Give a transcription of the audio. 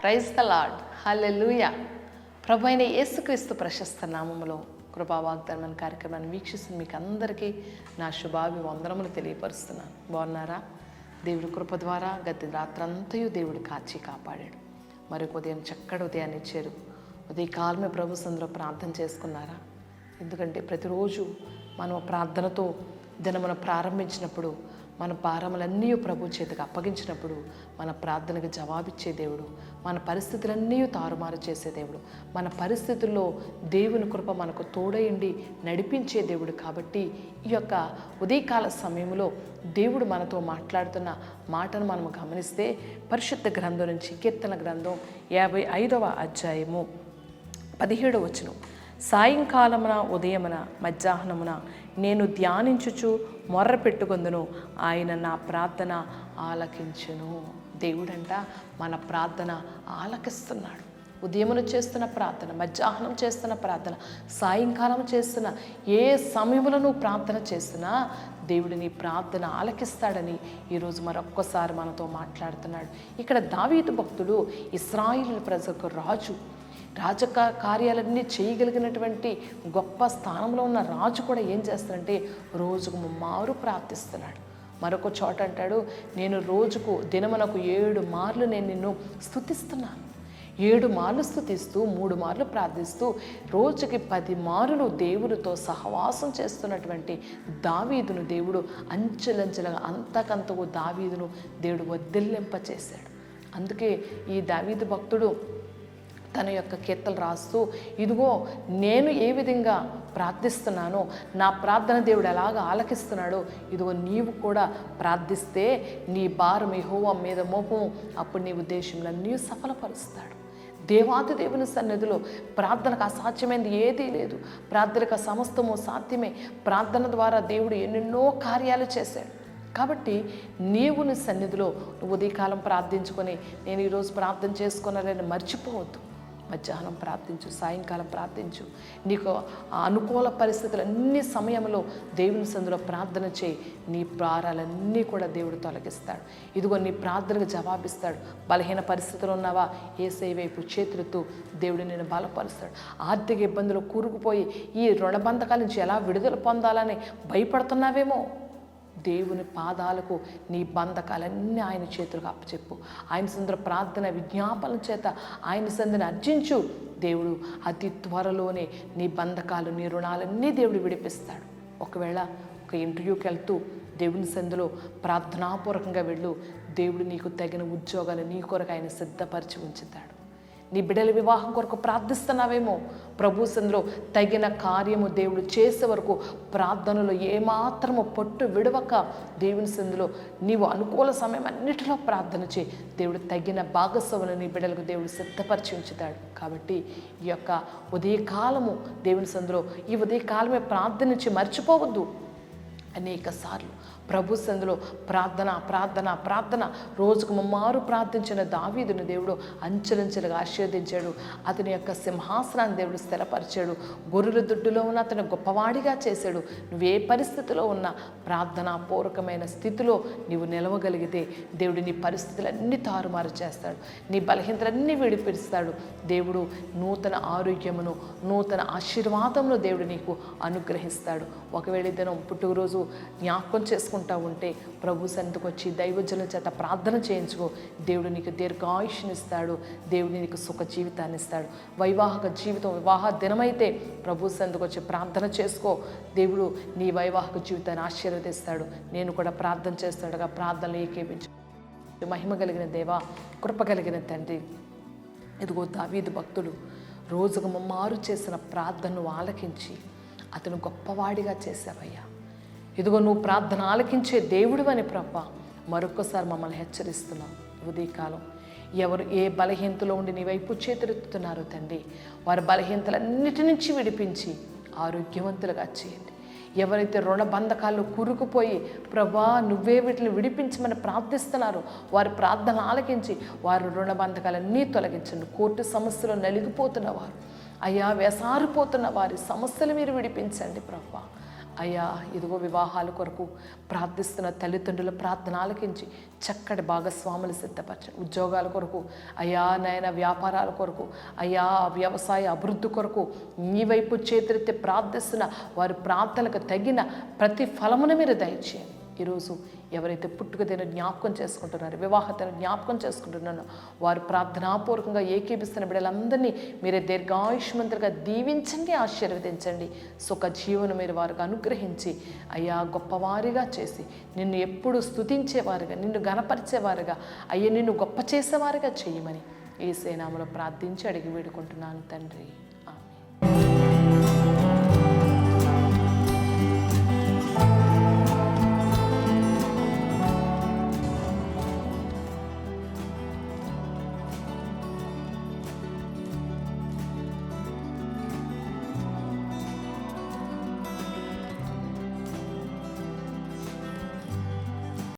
Praise the lord hallelujah. ప్రభు అయిన యేసుక్రీస్తు ప్రశస్త నామములో కృపా వాగ్దానం కార్యక్రమాన్ని వీక్షిస్తున్న మీకు అందరికీ నా శుభాభి వందనములు తెలియపరుస్తున్నాను. బాగున్నారా? దేవుడి కృప ద్వారా గతి రాత్రంతయు దేవుడు కాచి కాపాడాడు. మరి ఉదయం చక్కటి ఉదయాన్ని ఇచ్చారు. ఉదయకాలమే ప్రభు సందులో ప్రార్థన చేసుకున్నారా? ఎందుకంటే ప్రతిరోజు మనం ప్రార్థనతో దినమున ప్రారంభించినప్పుడు మన భారములన్నీ ప్రభు చేతికి అప్పగించినప్పుడు మన ప్రార్థనకు జవాబిచ్చే దేవుడు మన పరిస్థితులన్నీ తారుమారు చేసే దేవుడు మన పరిస్థితుల్లో దేవుని కృప మనకు తోడయండి నడిపించే దేవుడు కాబట్టి ఈ యొక్క ఉదయకాల సమయంలో దేవుడు మనతో మాట్లాడుతున్న మాటను మనం గమనిస్తే పరిశుద్ధ గ్రంథం నుంచి కీర్తన గ్రంథం యాభై ఐదవ అధ్యాయము పదిహేడవ వచనం. సాయంకాలమున ఉదయమున మధ్యాహ్నమున నేను ధ్యానించుచు మొర్ర పెట్టుకుందును. ఆయన నా ప్రార్థన ఆలకించును. దేవుడంట మన ప్రార్థన ఆలకిస్తున్నాడు. ఉదయమున చేస్తున్న ప్రార్థన మధ్యాహ్నం చేస్తున్న ప్రార్థన సాయంకాలం చేస్తున్న ఏ సమయంలో నువ్వు ప్రార్థన చేస్తున్నా దేవుడు నీ ప్రార్థన ఆలకిస్తాడని ఈరోజు మరొక్కసారి మనతో మాట్లాడుతున్నాడు. ఇక్కడ దావీదు భక్తుడు ఇస్రాయిల్ ప్రజలకు రాజు. రాజక కార్యాలన్నీ చేయగలిగినటువంటి గొప్ప స్థానంలో ఉన్న రాజు కూడా ఏం చేస్తాడంటే రోజుకు ముమ్మారు ప్రార్థిస్తున్నాడు. మరొక చోట అంటాడు నేను రోజుకు దినమునకు ఏడు మార్లు నేను నిన్ను స్థుతిస్తున్నాను ఏడు మార్లు స్థుతిస్తూ మూడు మార్లు ప్రార్థిస్తూ రోజుకి పది మారులు దేవునితో సహవాసం చేస్తున్నటువంటి దావీదును దేవుడు అంచెలంచెలుగా అంతకంతకు దావీదును దేవుడు వదిలింప చేశాడు అందుకే ఈ దావీదు భక్తుడు తన యొక్క కీర్తలు రాస్తూ ఇదిగో నేను ఏ విధంగా ప్రార్థిస్తున్నానో నా ప్రార్థన దేవుడు ఎలాగ ఆలకిస్తున్నాడో ఇదిగో నీవు కూడా ప్రార్థిస్తే నీ భారం యెహోవా మీద మోపము. అప్పుడు నీ ఉద్దేశంలన్నీ సఫలపరుస్తాడు. దేవాది దేవుని సన్నిధిలో ప్రార్థనకు అసాధ్యమైనది ఏదీ లేదు. ప్రార్థనకు సమస్తము సాధ్యమే. ప్రార్థన ద్వారా దేవుడు ఎన్నెన్నో కార్యాలు చేశాడు. కాబట్టి నీవు నీ సన్నిధిలో ఉదయకాలం ప్రార్థించుకొని నేను ఈరోజు ప్రార్థన చేసుకున్నానని మర్చిపోవద్దు. మధ్యాహ్నం ప్రార్థించు సాయంకాలం ప్రార్థించు. నీకు ఆ అనుకూల పరిస్థితులు అన్ని సమయంలో దేవుని సందులో ప్రార్థన చేయి. నీ ప్రారాలన్నీ కూడా దేవుడు తొలగిస్తాడు. ఇదిగో నీ ప్రార్థనకు జవాబిస్తాడు. బలహీన పరిస్థితులు ఉన్నావా? ఏసై వైపు చేతులతో దేవుడు నేను బలపరుస్తాడు. ఆర్థిక ఇబ్బందులు కూరుకుపోయి ఈ రుణబంధకాల నుంచి ఎలా విడుదల పొందాలని భయపడుతున్నావేమో? దేవుని పాదాలకు నీ బంధకాలన్నీ ఆయన చేతులకు అప్పచెప్పు. ఆయన సందర ప్రార్థన విజ్ఞాపన చేత ఆయన సందని అర్జించు. దేవుడు అతి త్వరలోనే నీ బంధకాలు నీ రుణాలన్నీ దేవుడు విడిపిస్తాడు. ఒకవేళ ఒక ఇంటర్వ్యూకి వెళ్తూ దేవుని సందులో ప్రార్థనాపూర్వకంగా వెళ్ళు. దేవుడు నీకు తగిన ఉద్యోగాలు నీ కొరకు ఆయన సిద్ధపరిచి ఉంచుతాడు. నీ బిడ్డల వివాహం కొరకు ప్రార్థిస్తున్నావేమో. ప్రభు సందులో తగిన కార్యము దేవుడు చేసే వరకు ప్రార్థనలో ఏమాత్రము పట్టు విడవక దేవుని సందులో నీవు అనుకూల సమయం అన్నిటిలో ప్రార్థన చేయి. దేవుడు తగిన భాగస్వాములు నీ బిడ్డలకు దేవుడు సిద్ధపరిచి ఉంచుతాడు. కాబట్టి ఈ యొక్క ఉదయకాలము దేవుని సందులో ఈ ఉదయకాలమే ప్రార్థనించి మర్చిపోవద్దు. అనేక సార్లు ప్రభు సందులో ప్రార్థన ప్రార్థన ప్రార్థన. రోజుకు ముమ్మారు ప్రార్థించిన దావీదుని దేవుడు అంచెలంచెలుగా ఆశీర్వదించాడు. అతని యొక్క సింహాసనాన్ని దేవుడు స్థిరపరిచాడు. గొర్రెల దుడ్డులో ఉన్న అతను గొప్పవాడిగా చేశాడు. నువ్వే పరిస్థితిలో ఉన్న ప్రార్థనా పూర్వకమైన స్థితిలో నీవు నిలవగలిగితే దేవుడు నీ పరిస్థితులన్నీ తారుమారు చేస్తాడు. నీ బలహీనతలన్నీ విడిపిస్తాడు. దేవుడు నూతన ఆరోగ్యమును నూతన ఆశీర్వాదమును దేవుడు నీకు అనుగ్రహిస్తాడు. ఒకవేళ దినం పుట్టుకరోజు జ్ఞాపకం చేసుకుంటూ ఉంటే ప్రభు సన్నిధికి వచ్చి దైవజనుల చేత ప్రార్థన చేయించుకో. దేవుడు నీకు దీర్ఘాయుష్నిస్తాడు. దేవుడు నీకు సుఖ జీవితాన్ని ఇస్తాడు. వైవాహక జీవితం వివాహ దినమైతే ప్రభు సన్నిధికి వచ్చి ప్రార్థన చేసుకో. దేవుడు నీ వైవాహక జీవితాన్ని ఆశీర్వదిస్తాడు. నేను కూడా ప్రార్థన చేస్తాడుగా. ప్రార్థనలు ఏకేపించు మహిమ కలిగిన దేవా కృప కలిగిన తండ్రి ఇదిగో దావీదు భక్తులు రోజుకు ముమ్మారు చేసిన ప్రార్థనను ఆలకించి అతను గొప్పవాడిగా చేశావయ్యా. ఇదిగో నువ్వు ప్రార్థన ఆలకించే దేవుడు అని ప్రభ. మరొకసారి మమ్మల్ని హెచ్చరిస్తున్నావు ఉదయకాలం ఎవరు ఏ బలహీనతలో ఉండి నీ వైపు చేతురెత్తుతున్నారో తండ్రి వారి బలహీనతలన్నిటి నుంచి విడిపించి ఆరోగ్యవంతులుగా చేయండి. ఎవరైతే రుణ బంధకాల్లో కూరుకుపోయి ప్రభా నువ్వే వీటిని విడిపించమని ప్రార్థిస్తున్నారో వారి ప్రార్థన ఆలకించి వారి రుణ బంధకాలన్నీ తొలగించండి. కోర్టు సమస్యలు నలిగిపోతున్న వారు అయ్యా వేసారిపోతున్న వారి సమస్యలు మీరు విడిపించండి ప్రభా. అయ్యా ఇదిగో వివాహాల కొరకు ప్రార్థిస్తున్న తల్లిదండ్రుల ప్రార్థన ఆలకించి చక్కటి భాగస్వాములు సిద్ధపరచండి. ఉద్యోగాల కొరకు అయ్యా నాయన వ్యాపారాల కొరకు అయ్యా వ్యవసాయ అభివృద్ధి కొరకు నీ వైపు చేతులెత్తి ప్రార్థిస్తున్న వారి ప్రార్థనలకు తగిన ప్రతి ఫలమును మీరు దయచేయండి. ఈరోజు ఎవరైతే పుట్టుకతేను జ్ఞాపకం చేసుకుంటున్నారో వివాహతను జ్ఞాపకం చేసుకుంటున్నారో వారు ప్రార్థనాపూర్వకంగా ఏకీపిస్తున్న బిడ్డలందరినీ మీరే దీర్ఘాయుష్మంతులుగా దీవించండి ఆశీర్వదించండి. సుఖ జీవనం మీరు వారికి అనుగ్రహించి అయ్యా గొప్పవారిగా చేసి నిన్ను ఎప్పుడు స్తుతించేవారుగా నిన్ను గనపరిచేవారుగా అయ్యా నిన్ను గొప్ప చేసేవారుగా చేయమని. ఈ సేనాములో ప్రార్థించి అడిగి వేడుకుంటున్నాను తండ్రి.